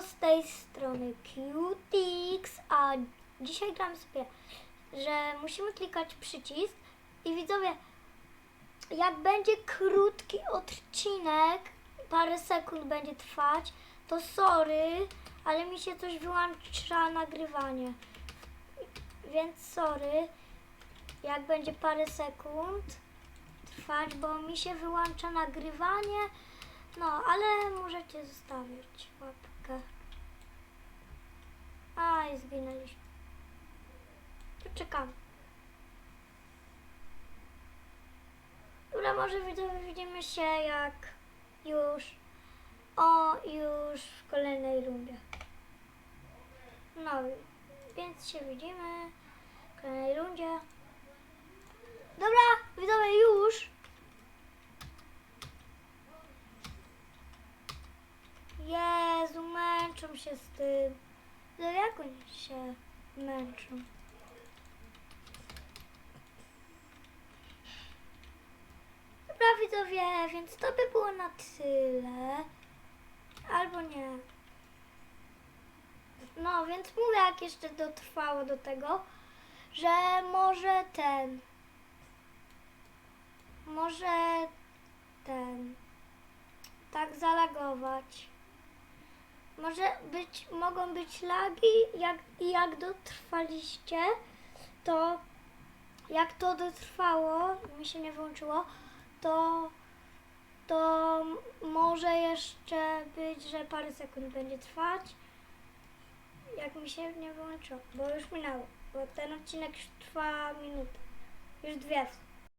Z tej strony Qtix, a dzisiaj gram sobie, że musimy klikać przycisk i widzowie, jak będzie krótki odcinek, parę sekund będzie trwać, to sorry, ale mi się coś wyłącza nagrywanie, więc sorry, jak będzie parę sekund trwać, bo mi się wyłącza nagrywanie, no, ale możecie zostawić łapkę. A, i zginęliśmy. Poczekam. Dobra, może widzimy się jak już, o, już w kolejnej rundzie. No, więc się widzimy w kolejnej rundzie. Dobra, widzowie, już. Jezu, się z tym. No jak oni się męczą? Dobra widzowie, więc to by było na tyle. Albo nie. No, więc mówię, jak jeszcze dotrwało do tego, że może ten. Może ten. Tak zalagować. Może być, mogą być lagi, jak, jak dotrwaliście, to jak to dotrwało, mi się nie włączyło, to, to może jeszcze być, że parę sekund będzie trwać, jak mi się nie wyłączyło, bo już minęło, bo ten odcinek już trwa minutę, już dwie